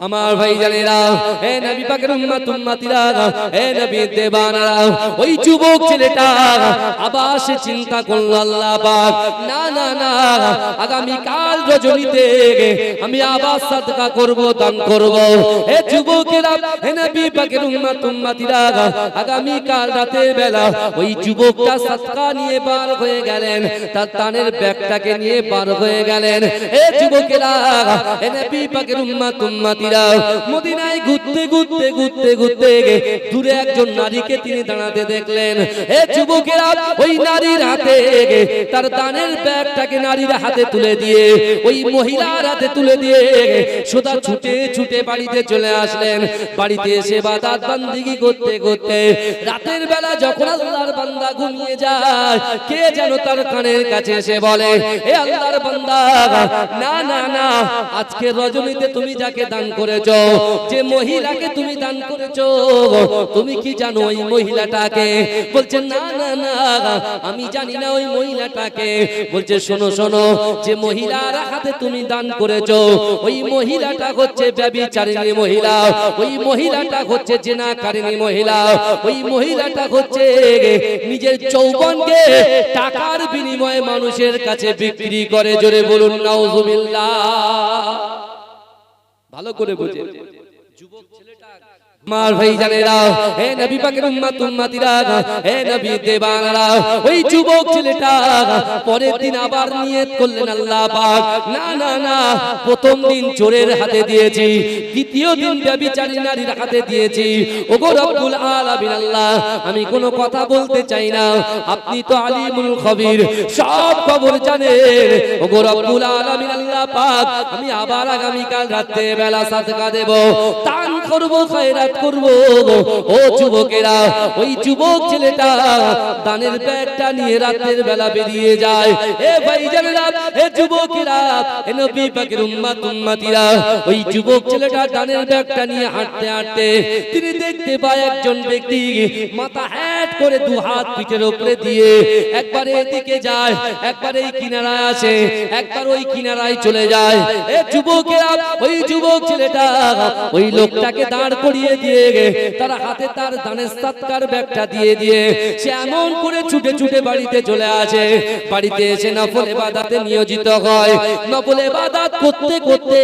আমার ভাই জানেরা এ নবী পাকের উম্মত, উম্মতিরা এ নবী দেবানারা, ওই যুবক ছেলেটা আবার সে চিন্তা করল, আল্লাহ পাক, না না না আগামী কাল রজনীতে আমি আবার সাদকা করব, দান করব। এ যুবকেরা এ নবী পাকের উম্মত, উম্মতিরা আগামী কাল রাতের বেলা ওই যুবকটা সাদকা নিয়ে বার হয়ে গেলেন, তার তানের ব্যাগটাকে নিয়ে বার হয়ে গেলেন। এ যুবকেরা এ নবী পাকের উম্মত উম্মতিরা মদিনায় ঘুরতে ঘুরতে ঘুরতে ঘুরতে দূরে একজন নারীকে তিনি দাঁড়াতে দেখলেন। এ যুবকেরা ওই নারীর হাতে তার দানের ব্যাগটাকে নারীর হাতে তুলে দিয়ে, ওই মহিলার হাতে তুলে দিয়ে সোদা ছুটে ছুটে বাড়িতে চলে আসলেন। বাড়িতে এসে বান্দিগি করতে করতে রাতের বেলা যখন আল্লাহর বান্দা ঘুমিয়ে যায়, কে যেন তার কানের কাছে এসে বলে, এ আল্লাহর বান্দা, না না না, আজকে রজনীতে তুমি যাকে দান করেছ? যে মহিলাকে তুমি দান করেছ, তুমি কি জানো ওই মহিলাটাকে? বলছে, না না না, আমি জানি না ওই মহিলাটাকে। বলছে, শোনো শোনো, যে মহিলার হাতে তুমি দান করেছ, ওই মহিলাটা হচ্ছে ব্যবিচারিণী মহিলা, ওই মহিলাটা হচ্ছে জেনাকারিণী মহিলা, ওই মহিলাটা হচ্ছে নিজের যৌবনকে টাকার বিনিময়ে মানুষের কাছে বিক্রি করে। জোরে বলুন, নাউজুবিল্লাহ। ভালো করে বোঝে। যুবক মার ভাই জানেরা হে নবী পাকের উম্মত, উম্মতিরা, হে নবী দেবানারা, ওই যুবক ছেলেটা পরের দিন আবার নিয়ত করলেন আল্লাহ পাক। না না না, প্রথম দিন চোরের হাতে দিয়েছি, দ্বিতীয় দিন ব্যভিচারী নারীর হাতে দিয়েছি। ওগো রব্বুল আলামিন আল্লাহ, আমি কোনো কথা বলতে চাই না। আপনি তো আলিমুল খবির, সব খবর জানেন। ওগো রব্বুল আলামিন আল্লাহ পাক, আমি আবার আগামী কাল রাতে বেলা সাদকা দেব। দান করব খয়রাত করব ওই তিনি দেখতে পায় একজন ব্যক্তি মাথা হ্যাট করে দু হাত পিঠের উপরে দিয়ে একবার এদিকে যায়, একবার এই কিনারায় আসে, একবার ওই কিনারায় চলে যায়। এ যুবকেরা, ওই যুবক ছেলেটা ওই লোকটাকে দাঁড় করিয়ে দিয়ে তার হাতে তার দানের সৎকার ব্যাগটা দিয়ে দিয়ে সে এমন করে ছুটে ছুটে বাড়িতে চলে আসে। বাড়িতে এসে নফল ইবাদতে নিয়োজিত হয়। নফল ইবাদত করতে করতে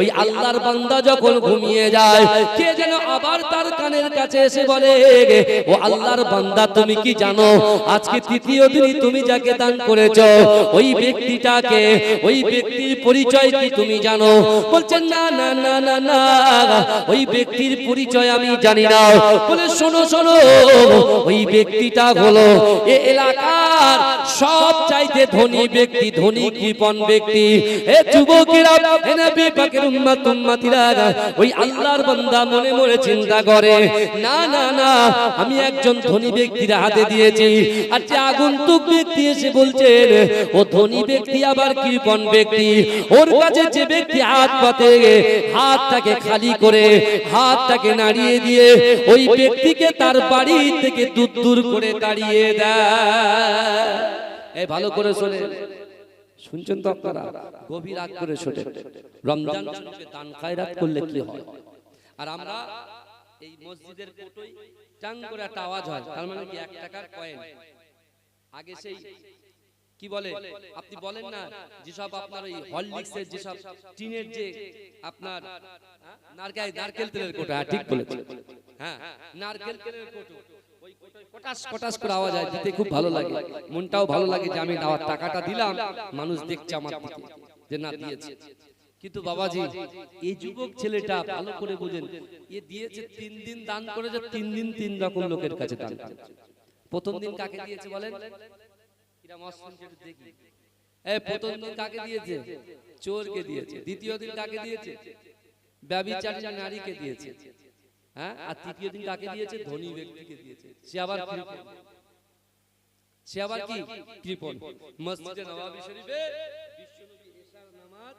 ওই আল্লাহর বান্দা যখন ঘুমিয়ে যায়, কে যেন আবার তার কানের কাছে এসে বলে, ও আল্লাহর বান্দা, তুমি কি জানো? আজকে তৃতীয় দিনই তুমি যাকে দান করেছ, ওই ব্যক্তিটাকে, ওই ব্যক্তির পরিচয় কি তুমি জানো? বলছেন, না না না না না, ওই ব্যক্তির পরিচয় আমি জানি না। বলে শোনো শোনো ওই ব্যক্তিটা হলো এ এলাকার সব চাইতে ধনী ব্যক্তি ধনী কৃপণ ব্যক্তি। এ যুবকেরা নবী পাকের উম্মত উম্মতিরা ওই আল্লাহর বান্দা মনে মনে চিন্তা করে না না না আমি একজন ধনী ব্যক্তির হাতে দিয়েছি। আর যে আগন্তুক ব্যক্তি এসে বলছেন ও ধনী ব্যক্তি আবার কৃপণ ব্যক্তি। ওর কাছে যে ব্যক্তি হাত পাতে হাতটাকে খালি করে হাতটাকে নাড়িয়ে দিয়ে ওই ব্যক্তিকে তার বাড়ি থেকে দূর দূর করে তাড়িয়ে দেয়। এই ভালো করে শোনে। শুনছেন তো আপনারা? গভীর রাত করে শোনে। রমজান শরীফে দান খায়রাত করলে কি হয়? আর আমরা এই মসজিদের কোটোই টাং করে একটা আওয়াজ হয়। তার মানে কি এক টাকার কয়েন আগে সেই কি বলে? আপনি বলেন না যেসব আপনার ওই হরলিক্সের যেসব টিনের যে আপনার হ্যাঁ, নারকেল নারকেল তেলের কোটা হ্যাঁ, ঠিক বলেছেন। হ্যাঁ নারকেল তেলের কোটো। কটাস কটাস করে আওয়াজ হয় দিতে খুব ভালো লাগে। মনটাও ভালো লাগে যে আমি আমার টাকাটা দিলাম মানুষ দেখছে আমার দিকে যে না দিয়েছে। কিন্তু বাবাজি এই যুবক ছেলেটা ভালো করে বুঝেন। এ দিয়েছে তিন দিন দান করেছে তিন দিন তিন রকম লোকের কাছে দান। করেছে। প্রথম দিন কাকে দিয়েছে বলেন? এরা মসলিম যেটা দেখি। এই প্রথম দিন কাকে দিয়েছে? চোরকে দিয়েছে। দ্বিতীয় দিন কাকে দিয়েছে? ব্যবিচারী নারীকে দিয়েছে। হ্যাঁ? আর তৃতীয় দিন কাকে দিয়েছে? ধনী ব্যক্তিকে দিয়েছে। সে আবার সে আবার কি? কৃপণ। মসজিদে নওয়াবী শরীফে বিশ্বনবী এশার নামাজ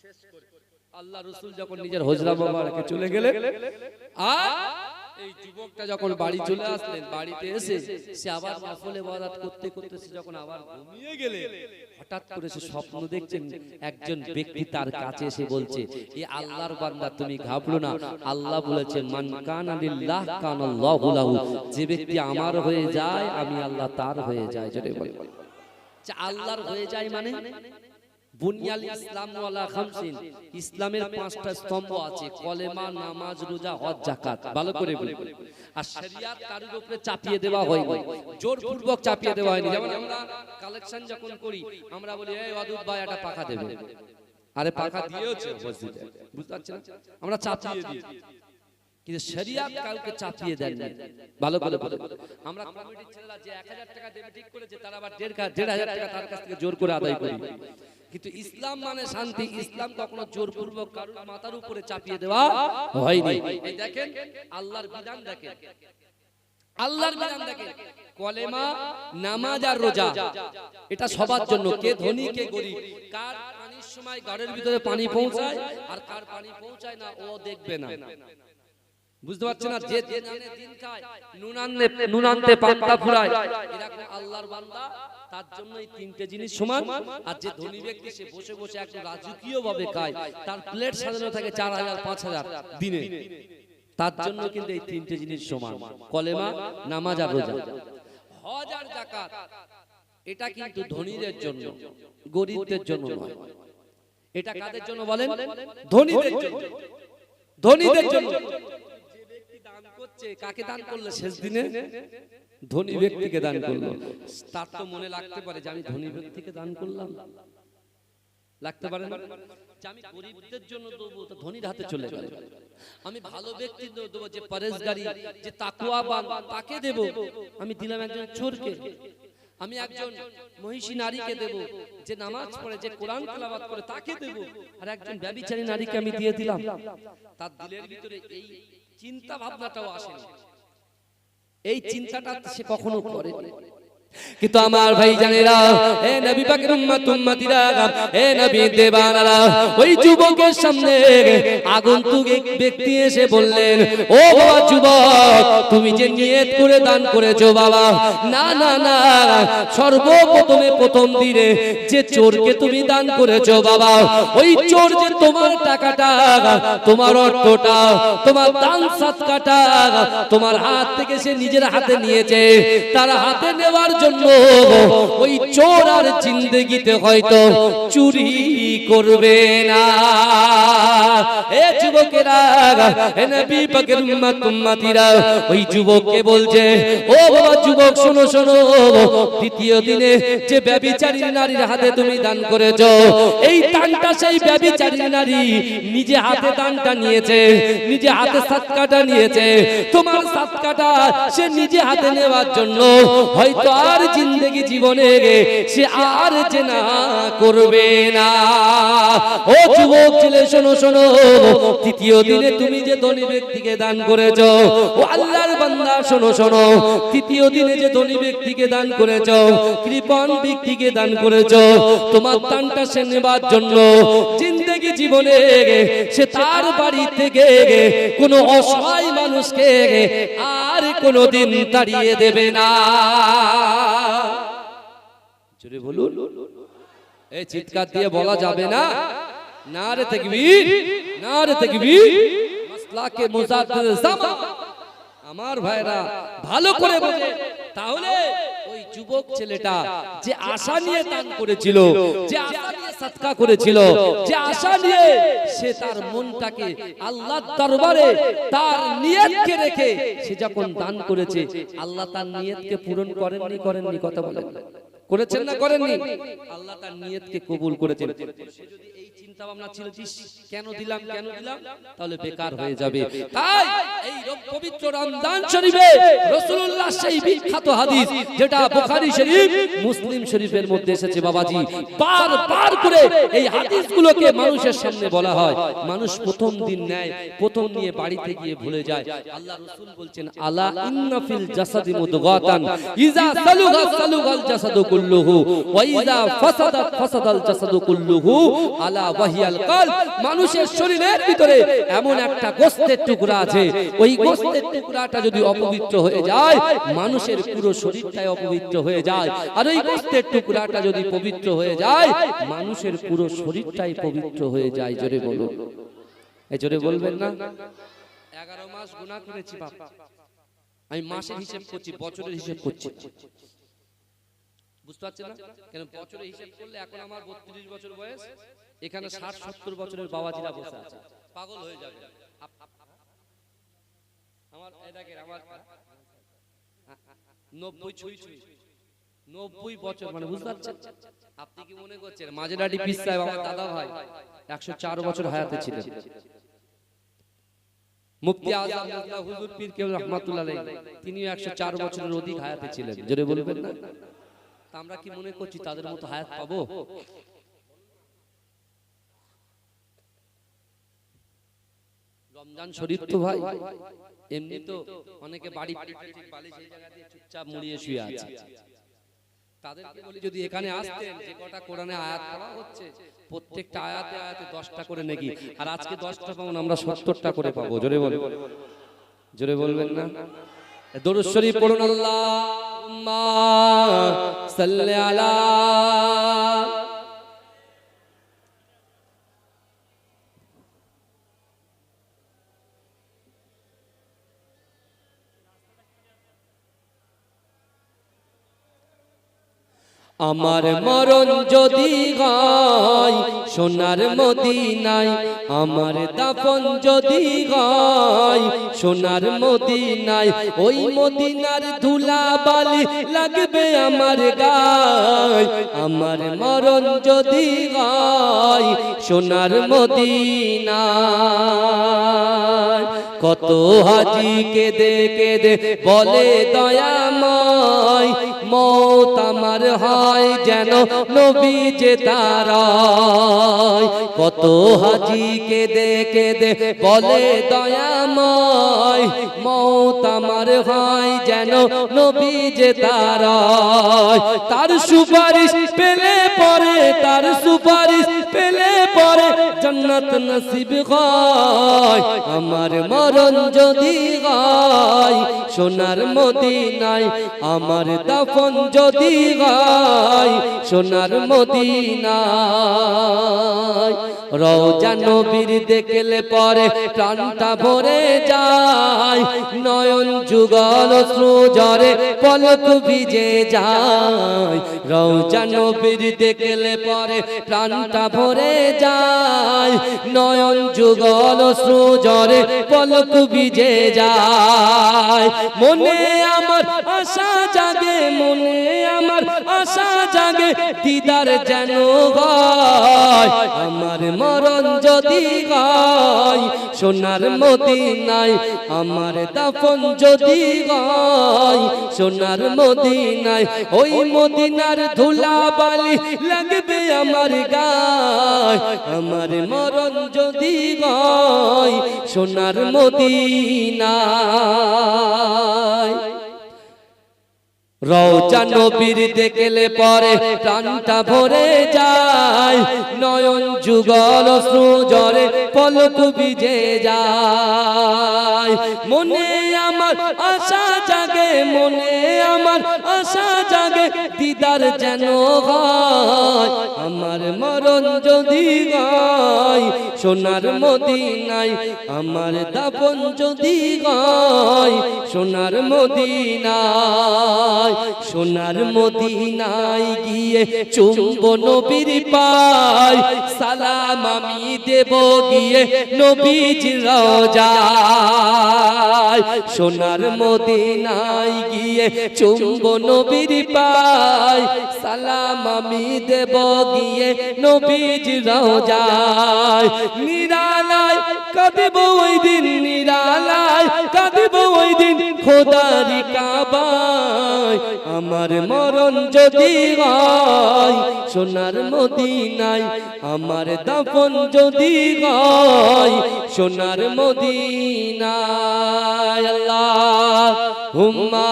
শেষ করে আল্লাহ রসুল যখন নিজের হজরা মোবারকে চলে গেলে আর এই যুবকটা যখন বাড়ি চলে আসলেন, বাড়িতে এসে সে আবার করতে করতে সে যখন আবার ঘুমিয়ে গেলে হঠাৎ করে সে স্বপ্ন দেখছেন, একজন ব্যক্তি তার কাছে এসে বলছে এই আল্লাহর বান্দা, তুমি ঘাবলো না। আল্লাহ বলেছে, মান কানা লিল্লাহ কানাল্লাহু লাহু। যে ব্যক্তি আমার হয়ে যায়, আমি আল্লাহ তার হয়ে যায়। জোরে বলে আল্লাহর হয়ে যায় মানে? বুনিয়াল ইসলাম ওয়ালা খামসিন। ইসলামের পাঁচটা স্তম্ভ আছে, কলেমা, নামাজ, রোজা, হজ, যাকাত। ভালো করে বলি। আর শরিয়াত কারোর উপরে চাপিয়ে দেওয়া হয়নি। জোরপূর্বক চাপিয়ে দেওয়া হয়নি। যেমন আমরা কালেকশন যখন করি, আমরা বলি, এই অদূত ভাই, একটা পাখা দেবে। আরে পাখা দিয়েছে মসজিদে বুঝতে পারছেন? আমরা চাপিয়ে দিই। কিন্তু শরিয়াত কাউকে চাপিয়ে দেন না। ভালো করে বলে। আমরা কমিটির ছেলেরা যে 1000 টাকা দেবে ঠিক করেছে, তারা আবার 1500 টাকা তার কাছ থেকে জোর করে আদায় করি। কিন্তু ইসলাম মানে শান্তি, ইসলাম কখনো জোরপূর্বক কারোর মাথার উপরে চাপিয়ে দেওয়া হয়নি। দেখেন, আল্লাহর বিধান দেখেন। আল্লাহর বিধান দেখেন। কলেমা, নামাজ আর রোজা। এটা সবার জন্য। কে ধনী, কে গরিব। কার পানির সময় ঘরের ভিতরে পানি পৌঁছায় আর কার পানি পৌঁছায় না, ও দেখবে না। বুঝতে পারছে না? যে দিন খায়। নুন আনলে, নুন আনতে পান্তা ফুরায় এরকম আল্লাহর বান্দা, তার জন্য এই তিনটে জিনিস সমান। আর যে ধনী ব্যক্তি, সে বসে বসে একদম রাজকীয় ভাবে খায়। তার প্লেট সাজানো থাকে চার হাজার, পাঁচ হাজার দিনে। তার জন্য কিন্তু এই তিনটে জিনিস সমান। কলেমা, নামাজ আর রোজা। হজ আর জাকাত এটা কিন্তু ধনীদের জন্য, গরিবদের জন্য নয়। এটা কাদের জন্য বলেন? ধনীদের জন্য। ধনীদের জন্য। কাকে দান করল শেষ দিনে? ধনী ব্যক্তিকে দান করল। তার তো মনে লাগতে পারে যে আমি ধনী ব্যক্তিকে দান করলাম। লাগতে পারে না? আমি গরিবদের জন্য দেবো তো ধনীর হাতে চলে গেল। আমি ভালো ব্যক্তি দেবো যে পরেশগারি যে তাকুয়াবান তাকে দেব। আমি দিলাম একজন চোরকে। আমি একজন মহিষী নারীকে দেব যে নামাজ পড়ে যে কোরআন তেলাওয়াত করে তাকে দেব। আর একজন ব্যভিচারী নারীকে আমি দিয়ে দিলাম। তার দিলের ভিতরে এই চিন্তা ভাবনাটাও আসেনি। এই চিন্তাটা সে কখনো করে কিন্তু আমার ভাই জানেরা, এ নবী পাকের উম্মত, উম্মতিরা, এ নবী দেবানারা, ওই যুবকের সামনে আগন্তুক এক ব্যক্তি এসে বললেন, ও বাবা যুবক, তুমি যে নিয়ত করে দান করেছ বাবা, না না না, সর্বপ্রথমে প্রথম দিনে যে চোরকে তুমি দান করেছ বাবা, ওই চোর যে তোমার টাকাটা, তোমার অর্থটা, তোমার দান সাতকাটা, তোমার হাত থেকে সে নিজের হাতে নিয়েছে, তার হাতে নেওয়ার জন্য ওই চোর আর জিন্দগিতে হয়তো চুরি করবে না। এ যুবকেরা ওই যুবককে বলছে, ও বাবা যুবক, শোনো শোনো, দ্বিতীয় দিনে যে ব্যভিচারী নারীর হাতে তুমি দান করেছ, এই দানটা সেই ব্যভিচারী নারী নিজে হাতে দানটা নিয়েছে, নিজে হাতে সাতকাটা নিয়েছে। তোমার সাতকাটা সে নিজে হাতে নেওয়ার জন্য হয়তো আর জিন্দগি জীবনে সে আর জেনা করবে না। ও যুবক ছেলে, শোনো শোনো। তৃতীয় দিনে তুমি যে ধনী ব্যক্তিকে দান করেছ, ও আল্লাহর বান্দা, শোনো শোনো। তৃতীয় দিনে যে ধনী ব্যক্তিকে দান করেছ, কৃপণ ব্যক্তিকে দান করেছ, তোমার দানটা সে নেবার জন্য জিন্দগি জীবনে সে তার বাড়ি থেকে কোনো অসহায় মানুষকে আর কোনো দিন তাড়িয়ে দেবে না। জোরে বলুন। এই চিৎকার দিয়ে বলা যাবে না। না রে তাকবীর না রে তাকবীর। মাসলাকে মুজাদ্দিদ জামা আমার ভাইরা ভালো করে বোঝে তাহলে যুবক ছেলেটা যে আশা নিয়ে দান করেছিল যে আশা নিয়ে সৎকা করেছিল যে আশা নিয়ে সে তার মনটাকে আল্লাহর দরবারে তার নিয়তকে রেখে সে যখন দান করেছে আল্লাহ তার নিয়তকে পূরণ করেননি করেননি কথা বলেন করেছেন না করেননি? আল্লাহ তার নিয়তকে কবুল করেছেন। সে যদি এই চিন্তা ভাবনা ছিল কেন দিলাম কেন দিলাম? তাহলে বেকার হয়ে যাবে। তাই এই পবিত্র রমজান শরীফে রাসূলুল্লাহ সেই বিখ্যাত হাদিস যেটা বুখারী শরীফ মুসলিম শরীফের মধ্যে এসেছে বাবাজি। বার বার করে এই হাদিসগুলোকে মানুষের সামনে বলা হয়। মানুষ প্রথম দিন নেয় প্রথম নিয়ে বাড়িতে গিয়ে ভুলে যায়। আল্লাহ রাসূল বলছেন আলা ইন্না ফিল জাসাদি মুদগাতান ইজা সালুগা সালুগাল জাসাদু কুল্লুহু ওয়া ইজা ফাসাদাত ফাসাদাল জাসাদু কুল্লুহু আলা আলা ওয়াহিয়াল কলব। মানুষের শরীরের ভিতরে এমন একটা গোস্তের টুকরা আছে। ওই গোস্তের টুকরাটা যদি অপবিত্র হয়ে যায় মানুষের পুরো শরীরটাই অপবিত্র হয়ে যায়। আর ওই গোস্তের টুকরাটা যদি পবিত্র হয়ে যায় মানুষের পুরো শরীরটাই পবিত্র হয়ে যায়। জোরে বলুন। এই জোরে বলবেন না? এগারো মাস গুণা করেছি আমি মাসের হিসেব করছি বছরের হিসেব করছি। বুঝতে পারছেন না? কেন বছরের হিসেব করলে এখন আমার বত্রিশ বছর বয়স? এখানে ষাট সত্তর বছরের বাবাজিরা বসে আছে। পাগল হয়ে যাবে। আমার দেখেন আমার নব্বই ছুঁই ছুঁই। নব্বই বছর মানে বুঝতে পারছেন? আপনি কি মনে করছেন? পিস সাহেব আমার দাদা ভাই একশো চার বছর হায়াতে ছিলেন। মুফতি আজম হুজুর পীর কেবল রহমাতুল্লাহ আলাইহি। তিনিও 104 বছরের অধিক হায়াতে ছিলেন। জোরে বলবেন না? তা আমরা কি মনে করছি? তাদের মতো হায়াত পাবো? রমজান শরীফ তো ভাই, এমনি তো অনেকে বাড়ি বালি সেই জায়গা দিয়ে চুপচাপ মুড়িয়ে শুয়ে আছে। তাদেরকে বলি, যদি এখানে আসতেন, যে কটা কোরআনে আয়াত পড়া হচ্ছে, প্রত্যেকটা আয়াতে আয়াতে দশটা করে নাকি। আর আজকে দশটা পাবো আমরা সত্তরটা করে পাবো। জোরে বল জোরে বলবেন না? দরুদ পড়ুন, আল্লাহুম্মা সাল্লি আলা আমার মরণ যদি গায় সোনার মদিনায় আমার দাফন যদি গায় সোনার মদিনায় ওই মদিনার ধুলা বালি লাগবে আমার গায়। আমার মরণ যদি গায় সোনার মদিনায়। কত হাজি কেঁদে কেঁদে বলে দয়াময় মত আমার হয় যেন নবী যে তারায় কত হাজি কেঁদে কেঁদে বলে দয়াময়। মত আমার হয় যেন নবী যে তারায় তার সুপারিশ পেলে পরে, তার সুপারিশ পেলে পরে জন্নত নসিব হয়। আমার মরণ যদি গায় সোনার মদিনায় আমার দাফন যদি গায় সোনার মদিনায় রওজা নবীর দেখলে পরে প্রাণটা ভরে যায়। নয়ন যুগল সুজরে পলক ভিজে যায়। রওজা নবীর দেখলে পরে প্রাণটা ভরে যায়। নয়ন যুগল সুজরে পলক ভিজে যায়। মনে আমার আশা জাগে, মনে আমার আশা জাগে, দিদার যেন গায় আমার মরণ যদি গায় সোনার মদিনায় আমার দাফন যদি গায় সোনার মদিনায় ওই মদিনার ধুলা বালি লাগবে আমার গায়। আমার মরণ যদি গায় সোনার মদিনায়। রওজা নবীর দেখলে পরে প্রাণটা ভরে যায়। নয়ন যুগল সুজরে পলক ভিজে যায়। মনে আমার আশা জাগে, মনে আমার আশা দিদার যেন হয়, আমার মরণ যদি গায় সোনার মদিনায় আমার দাপন যদি গায় সোনার মদিনায় সোনার মদিনায় গিয়ে চুম্ব নবীর পায়, সালাম আমি দেব গিয়ে নবীজ রওজায় সোনার মদিনায় গিয়ে চুম্ব নবীর পায় সালাম আমি দেব গিয়ে নবীজ রওজায়। নিরালায় কাঁদব ওই দিন, নিরালায় কাঁদব ওই দিন খোদারি কাবায়। আমার মরণ যদি হয়, সোনার মদিনায় আমার দাফন যদি হয়, সোনার মদিনায় আল্লাহ, হুম্মা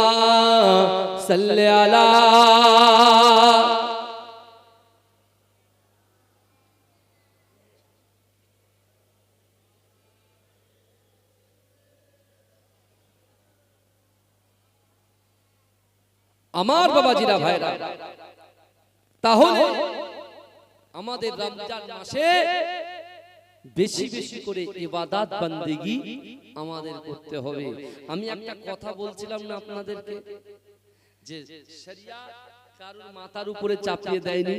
আমার বাবা আমার বাবাজিরা ভাইরা তাহলে আমাদের রমজান মাসে বেশি বেশি করে ইবাদাত বান্দিগি আমাদের করতে হবে। আমি একটা কথা বলছিলাম না আপনাদেরকে? যে শরিয়াত কারোর মাথার উপরে চাপিয়ে দেয়নি।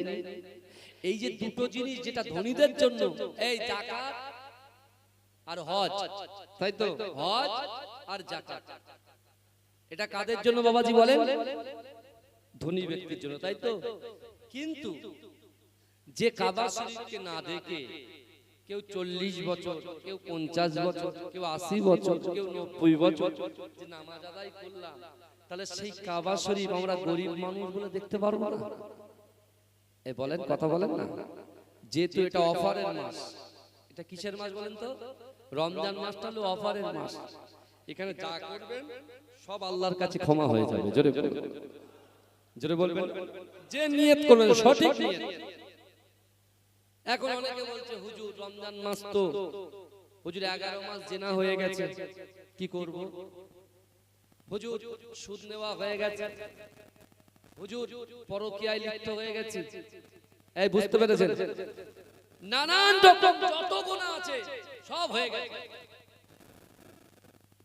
এই যে দুটো জিনিস যেটা ধনীদের জন্য এই জাকাত আর হজ তাই তো? হজ আর জাকাত। এটা কাদের জন্য বাবাজি বলেন? ধনী ব্যক্তির জন্য তাই তো? কিন্তু যে কাবা শরীফকে না দেখে কেউ চল্লিশ বছর কেউ পঞ্চাশ বছর কেউ আশি বছর কেউ নব্বই বছর যে নামাজ আদায় করলাম। তাহলে সেই কাবা শরীফ আমরা গরিব মানুষগুলো দেখতে পারব না। এ বলেন কথা বলেন না? যেহেতু এটা অফারের মাস এটা কিসের মাস বলেন তো? রমজান মাসটা হলো অফারের মাস। এখানে যা করবেন সব আল্লাহর কাছে ক্ষমা হয়ে যাবে। জোরে। জোরে বলবেন। যে নিয়ত করবেন সঠিক নিয়ত। এখন অনেকে বলছে হুজুর রমজান মাস তো। হুজুর এগারো মাস জেনা হয়ে গেছে। কি করব? হুজুর সুদ নেওয়া হয়ে গেছে। হুজুর পরকিয়ায় লিপ্ত হয়ে গেছে। এই বুঝতে পেরেছেন? নানান রকম যত গুনাহ আছে সব হয়ে গেছে।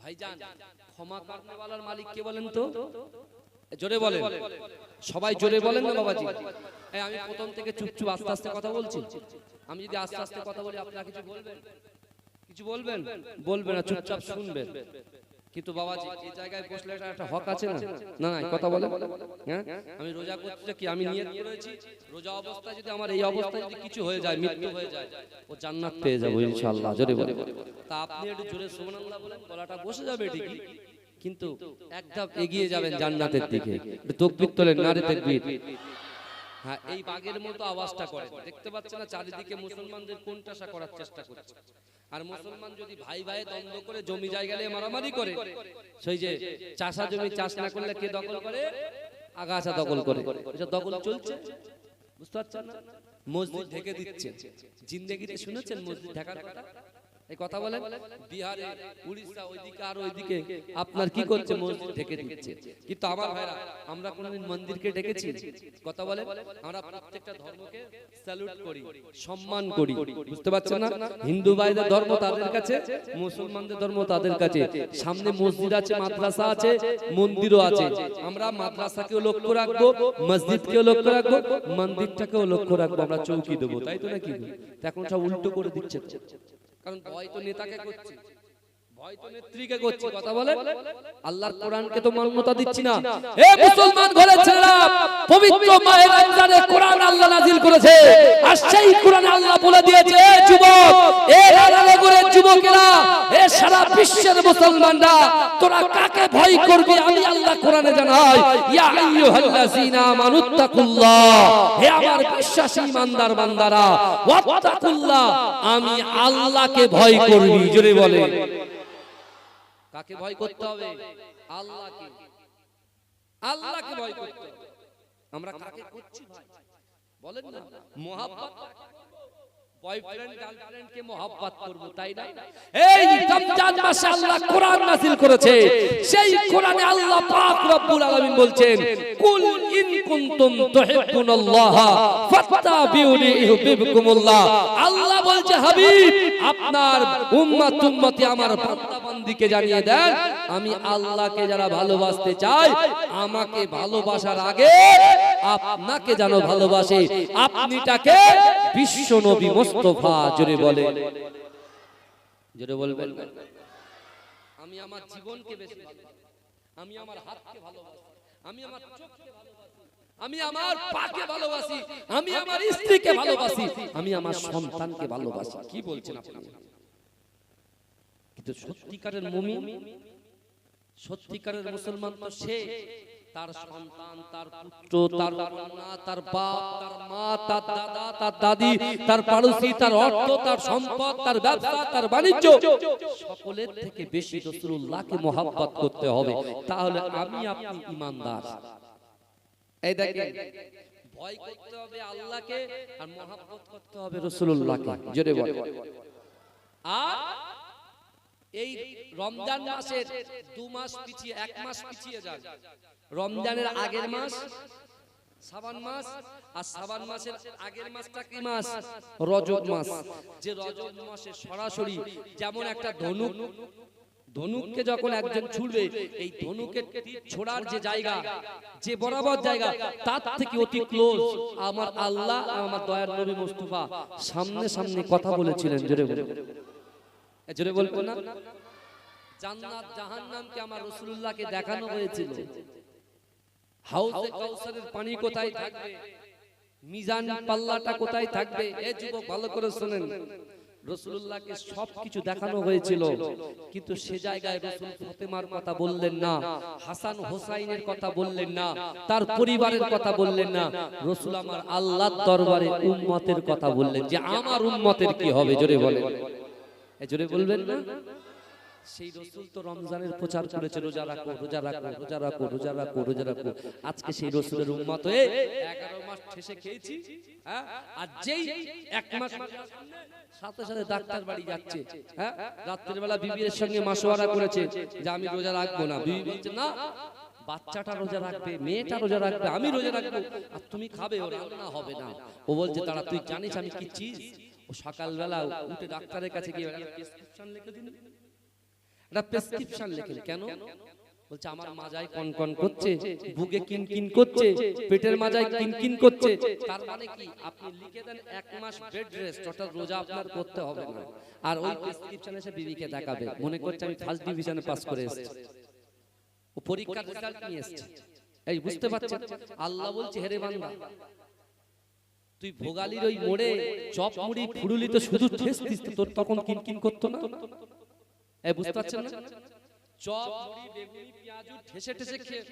ভাইজান ক্ষমা করনেওয়ালার মালিক কে বলেন তো? জোরে বলেন। সবাই জোরে বলেন না বাবাজি? আমি প্রথম থেকে চুপ চুপ আস্তে আস্তে কথা বলছি। আমি যদি আস্তে আস্তে কথা বলি আপনারা কিছু বলবেন? কিছু বলবেন? বলবেন না চুপচাপ শুনবেন। কিন্তু বাবাজি এই জায়গায় বসলে এটা একটা হক আছে না? না? না কথা বলে? হ্যাঁ? আমি রোজা করছি কি? আমি নিয়ত করেছি। রোজা অবস্থায় যদি আমার এই অবস্থায় যদি কিছু হয়ে যায় মৃত্যু হয়ে যায় ও জান্নাত পেয়ে যাব ইনশাআল্লাহ। জোরে বলে। তা আপনি একটু জোরে সুবহানাল্লাহ বলেন গলাটা বসে যাবে ঠিকই। কিন্তু এক ধাপ এগিয়ে যাবেন জান্নাতের দিকে। একটু তকবীর তোলেন নারে তাকবীর। হ্যাঁ এই বাঘের মতো আওয়াজটা করে। দেখতে পাচ্ছেন না চারিদিকে মুসলমানদের কোনটাসা করার চেষ্টা করছে? আর মুসলমান যদি ভাই ভাই দ্বন্দ্ব করে জমি জায়গা নিয়ে মারামারি করে সেই যে চাষা জমি চাষ না করলে কে দখল করে? আগাছা দখল করে। দখল চলছে? বুঝতে পারছেন না? মসজিদ ঢেকে দিচ্ছে জিন্দেগিতে শুনেছেন মসজিদ ঢাকার কথা? এই কথা বলেন? বিহারে উড়িষ্যা ওইদিকে আর ওইদিকে আপনার কি করছে মসজিদ ঢেকে দিচ্ছে? কিন্তু আমার ভাইরা আমরা কোনদিন মন্দিরকে ডেকেছি? কথা বলে আমরা প্রত্যেকটা ধর্মকে স্যালুট করি সম্মান করি। বুঝতে পারছেন না? হিন্দু ভাইদের ধর্ম তাদের কাছে মুসলমানদের ধর্ম তাদের কাছে। সামনে মসজিদ আছে মাদ্রাসা আছে মন্দিরও আছে। আমরা মাদ্রাসাকেও লক্ষ্য রাখব মসজিদকেও লক্ষ্য রাখব মন্দিরটাকেও লক্ষ্য রাখব আমরা চৌকি দেবো তাই তো নাকি? এখন সব উল্টো করে দিচ্ছে। কারণ ভয় তো নেতাকে করছে। ভয় তো নেত্রীকে করছে কথা বলে আল্লাহর কোরআনকে তো মান্যতা দিচ্ছি না হে মুসলমান ঘরের ছেলেরা পবিত্র মাহে রমজানে কোরআন আল্লাহ নাজিল করেছে আর সেই কোরআনে আল্লাহ বলে দিয়েছে এ যুবক এ রানানগরের যুবকেরা এ সারা বিশ্বের মুসলমানরা তোরা কাকে ভয় করবি আমি আল্লাহ কোরআনে জানাই ইয়া আইয়ুহাল্লাযীনা আমানুত্তাকুল্লাহ হে আমার বিশ্বাসী ইমানদার বান্দারা ওয়াত্তাকুল্লাহ আমি আল্লাহকে ভয় করবি জোরে বলে কাকে ভয় করতে হবে? আল্লাহকে। আল্লাহকে ভয় করতে হবে। আমরা কাকে করছি ভাই? বলেন না। মোহাব্বত। বয়ফ্রেন্ড গার্লফ্রেন্ডকে করব তাই না? এই রমজান মাসে আল্লাহ কোরআন নাযিল করেছে। সেই কোরআনে আল্লাহ পাক রব্বুল আলামিন বলছেন কুল ইন কুনতুম তুহিব্বুনাল্লাহ ফাত্তাবিউনি ইউহিব্বুকুমুল্লাহ। আল্লাহ বলছে হাবিব আপনার উম্মত উম্মতি আমার বান্দা বান্দিকে জানিয়ে দেন। আমি আল্লাহকে যারা ভালোবাসতে চাই আমাকে ভালোবাসার আগে আপনাকে যেন ভালোবাসে। আপনিটাকে বিশ্ব নবী মোস্তফা জোরে বলে। জোরে বলবেন। আমি আমার জীবনকে বেশি আমি আমার হাতকে ভালোবাসি। আমি আমার চোখকে ভালোবাসি। আমি আমার পাকে ভালোবাসি। আমি আমার স্ত্রীকে ভালোবাসি। আমি আমার সন্তানকে ভালোবাসি। কি বলছেন আপনি? কিন্তু সত্যিকারের মুমিন, সত্যিকারের মুসলমান তো সে তার সন্তান, তার পুত্র, তার কন্যা, তার বাপ, তার মা, তার দাদা, তার দাদি, তার পাড়োশি, তার অর্থ, তার সম্পদ, তার ব্যবসা, তার বাণিজ্য সকলের থেকে বেশি রাসূলুল্লাহকে মহাব্বত করতে হবে। তাহলে আমি আপনি ইমানদার। এই দেখেন, ভয় করতে হবে আল্লাহকে আর মহাব্বত করতে হবে রাসূলুল্লাহকে। জোরে বলে। আর এই রমজান মাসের দু মাস পিছিয়ে, এক মাস পিছিয়ে যান। রমজানের আগের মাস সাবান মাস আর সাবান মাসের আগের মাসটা কি মাস? রজব মাস। যে রজব মাসে সরাসরি যেমন একটা ধনুক ধনুককে যখন একজন ছুড়বে এই ধনুকের ছোড়ার যে জায়গা যে বরাবর জায়গা তার থেকে অতি ক্লোজ আমার আল্লাহ আমার দয়ার নবী মুস্তাফা। সামনে সামনে কথা বলেছিলেন জোরে বলে জোরে বলব না? জান্নাত জাহান্নামকে আমার রাসূলুল্লাহকে দেখানো হয়েছিল। হাউজে কাউসারের পানি কোথায় থাকবে? মিজান পাল্লাটা কোথায় থাকবে? এ যুবক, ভালো করে শুনেন। রসুল্লাহকে সবকিছু দেখানো হয়েছিল, কিন্তু সে জায়গায় রসুল ফাতেমার কথা বললেন না, হাসান হোসাইনের কথা বললেন না, তার পরিবারের কথা বললেন না। রসুল আমার আল্লাহর দরবারে উম্মতের কথা বললেন যে, আমার উম্মতের কি হবে? জোরে বলেন। জোরে বলবেন না? সেই রসুল তো রমজানের প্রচার করেছে রোজা রাখো রোজা রাখো রোজা রাখো রোজা রাখো রোজা রাখো আজকে সেই রসুলের উম্মত হয়ে এগারো মাস ঠেসে খেয়েছি হ্যাঁ? আর যেই এক মাস সাথে সাথে ডাক্তার বাড়ি যাচ্ছে হ্যাঁ রাত্রের বেলা সঙ্গে মাসোয়ারা করেছে যে আমি রোজা রাখব না বিবি বলছে না বাচ্চাটা রোজা রাখবে মেয়েটা রোজা রাখবে আমি রোজা রাখব আর তুমি খাবে ও রান্না হবে না ও বলছে তারা তুই জানিস আমি কি চিজ ও সকালবেলা উঠে ডাক্তারের কাছে গিয়ে প্রেসক্রিপশন লিখে দিন একটা প্রেসক্রিপশন লেখেন কেন? বলছে আমার মাজায় কনকন করছে বুকে কিনকিন করছে পেটের মাজায় কিনকিন করছে। তার মানে কি? আপনি লিখে দেন এক মাস বেড রেস্ট অর্থাৎ রোজা আপনার করতে হবে না। আর ওই প্রেসক্রিপশন এসে বিবিকে দেখাবে। মনে করছে আমি ফার্স্ট ডিভিশনে পাস করে এসেছি। ও পরীক্ষার রেজাল্ট নিয়ে এসেছে। এই বুঝতে পারছেন? আল্লাহ বলছে হেরে বান্দা তুই ভোগালির ওই মোড়ে চপ মুড়ি ফুড়ুলি তো শুধু ঠেস দিস তোর তখন কিন কিন করতো না? বুঝতে পারছেন না? চপ মুড়ি বেগুনি পেঁয়াজু ঠেসে ঠেসে খেয়ে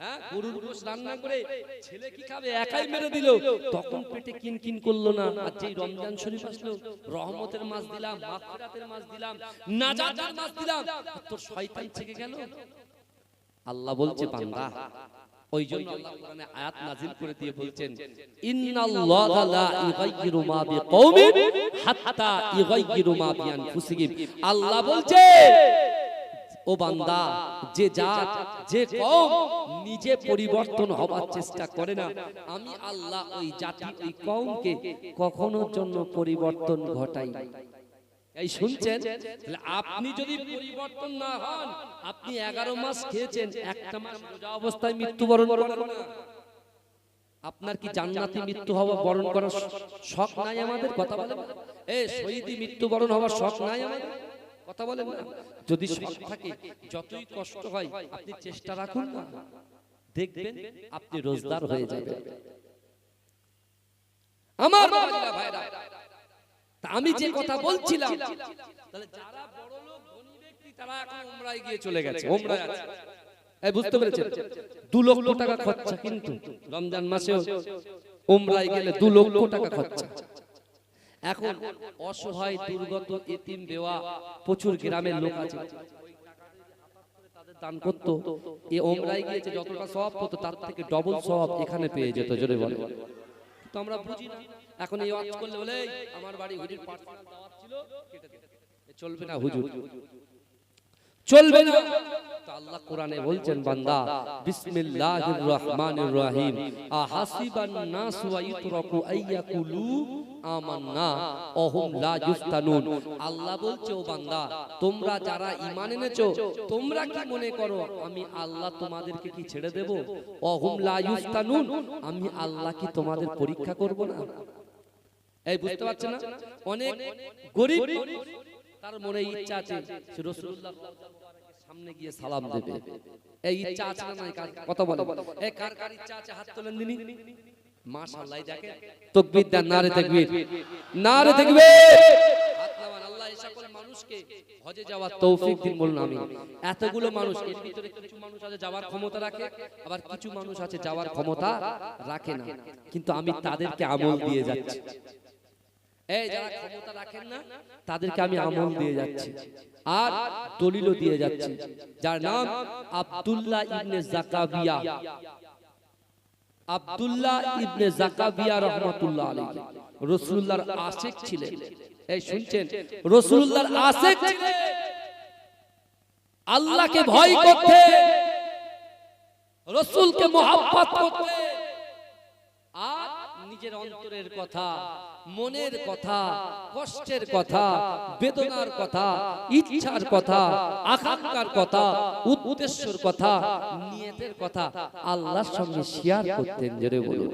হ্যাঁ? গরুর গোশ রান্না করে ছেলে কি খাবে? একাই মেরে দিল। তখন পেটে কিন কিন করল না। আর যেই রমজান শরীফ আসলো রহমতের মাস দিলাম মাগফিরাতের মাস দিলাম নাজাতের মাস দিলাম। তোর শয়তান থেকে গেল? আল্লাহ বলছে বান্দা ওই জন্য আল্লাহ কোরআনে আয়াত করে দিয়ে বলছেন ইন্নাল্লাহা লা ইগাইয়িরু মা বিকৌমিন। হাত্তা ইগাইয়িরু মা বিআনফুসিহিম আল্লাহ বলছে ও বান্দা যে জাত যে কওম নিজে পরিবর্তন হবার চেষ্টা করে না। আমি আল্লাহ ওই জাতি ওই কওমকে কখনোর জন্য পরিবর্তন ঘটাই। এই শুনছেন? আপনি যদি পরিবর্তন না হন আপনি এগারো মাস খেয়েছেন একটা মাস রোজা অবস্থায় মৃত্যুবরণ করেন না। আপনার কি জান্নাতি মৃত্যু হওয়া বরণ করার শখ নাই আমাদের? কথা বলেন এ শহীদি মৃত্যুবরণ হওয়ার শখ নাই আমাদের? কথা বলেন না যদি শখ থাকে যতই কষ্ট হয় আপনি চেষ্টা রাখুন না। দেখবেন আপনি রোজদার হয়ে যাবেন। আমার ভাইরা তা আমি যে কথা বলছিলাম তাহলে যারা বড় লোক ধনী ব্যক্তি তারা এখন উমরায় গিয়ে চলে গেছে। উমরায় আছে। এই বুঝতে পেরেছেন। দু লক্ষ টাকা খরচা কিন্তু। রমজান মাসেও উমরায় গেলে দু লক্ষ টাকা খরচা। এখন অসহায়, দুর্গত, এতিম দেওয়া প্রচুর গ্রামের লোক আছে। দান করতো, এ ওমরায় গিয়েছে, যতটা সব তার থেকে ডবল সব এখানে পেয়ে যেত, জোরে বলে। তো আমরা বুঝি এখন এই বলে আমার বাড়ি হুজুর চলবে না হুজুর। চলবে না। আল্লাহ বলছে, ও বান্দা, তোমরা যারা ঈমান এনেছো, তোমরা কি মনে করো, আমি আল্লাহ তোমাদেরকে কি ছেড়ে দেব? অহম লা আমি আল্লাহ কি তোমাদের পরীক্ষা করব না? এই বুঝতে পারছেন না? অনেক গরিব তার মনে ইচ্ছা আছে সে রাসূলুল্লাহ সামনে গিয়ে সালাম দেবে। এই ইচ্ছা আছে না কথা বলে কার কার ইচ্ছা আছে? হাত তোলেন দিনি মাশাআল্লাহ তাকবীর দেন, নারে তাকবীর। নারে তাকবীর। মানুষকে হজে যাওয়ার এতগুলো মানুষ মানুষ আছে যাওয়ার ক্ষমতা রাখে, আবার কিছু মানুষ আছে যাওয়ার ক্ষমতা রাখে না। কিন্তু আমি তাদেরকে আমল দিয়ে যাচ্ছি। এই যারা ক্ষমতা রাখেন না তাদেরকে আমি আমল দিয়ে যাচ্ছি। আর দলিলও দিয়ে যাচ্ছি। যার নাম আব্দুল্লাহ ইবনে জাকাবিয়া। আব্দুল্লাহ ইবনে জাকাবিয়া রহমাতুল্লাহ আলাইহি। রাসূলুল্লাহর আশিক ছিলেন। এই শুনছেন রাসূলুল্লাহর আশিক ছিলেন। আল্লাহকে ভয় করতে রসুলকে মোহাব্বত করতে নিজের অন্তরের কথা মনের কথা কষ্টের কথা বেদনার কথা ইচ্ছার কথা আকাঙ্ক্ষার কথা উদ্দেশ্যের কথা নিয়তের কথা আল্লাহর সঙ্গে শেয়ার করতেন জোরে বলুন।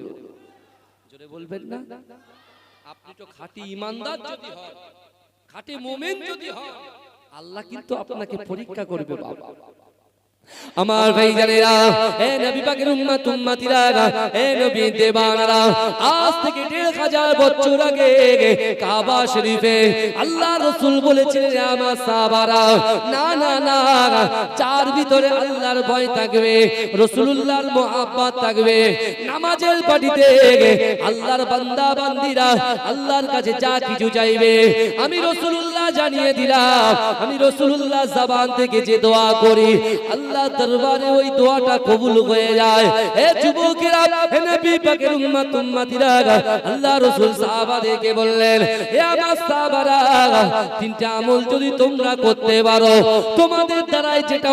জোরে বলবেন না? আপনি তো খাঁটি ইমানদার যদি হন খাঁটি মোমেন যদি হন আল্লাহ কিন্তু আপনাকে পরীক্ষা করবে বাবা। আমার ভাই জানেরা এ নবী পাকের উম্মত উম্মতিরা এ নবী দেবানারা আজ থেকে দেড় হাজার বছর আগে কাবা শরীফে আল্লাহ রসুল বলেছিলেন আমার সাহাবারা না না না চার ভিতরে আল্লাহর ভয় থাকবে রসুলুল্লাহর মোহাব্বত থাকবে নামাজের পাটিতে আল্লাহর বান্দা বান্দিরা আল্লাহর কাছে যা কিছু চাইবে আমি রসুলুল্লাহ জানিয়ে দিলাম, আমি রসুলুল্লাহ জবান থেকে যে দোয়া করি, আল্লাহ দরবারে ওই দোয়াটা কবুল হয়ে যায়। এ যুবকেরা করতে পারো, তোমাদের দ্বারাই যেটা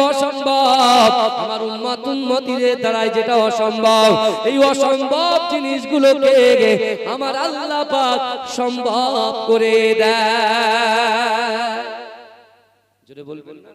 দ্বারাই যেটা অসম্ভব, এই অসম্ভব জিনিসগুলোকে আমার আল্লাহ সম্ভব করে দেয়। জোরে বলবেন না।